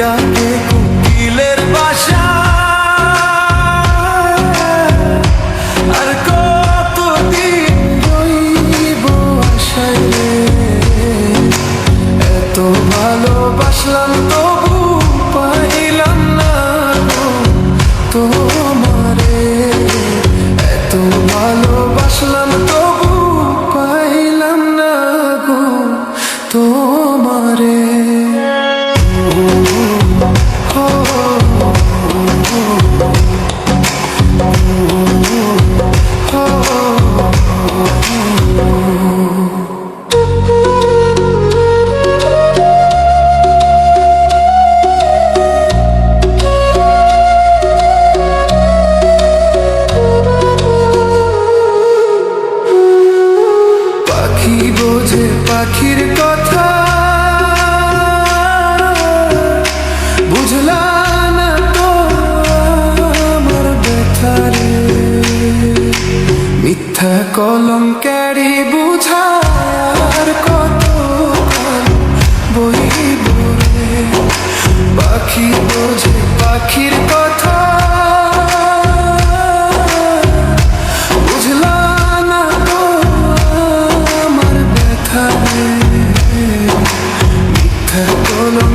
ডাকে কোকিলের বাসা। আর কতদিন রইব আশায়? পাখির কথা বুঝলা না কলম ক্যারি বুঝার কত বই বলে পাখি বোঝে পাখির কথা। বুঝলা আমার মিথ্যা কলম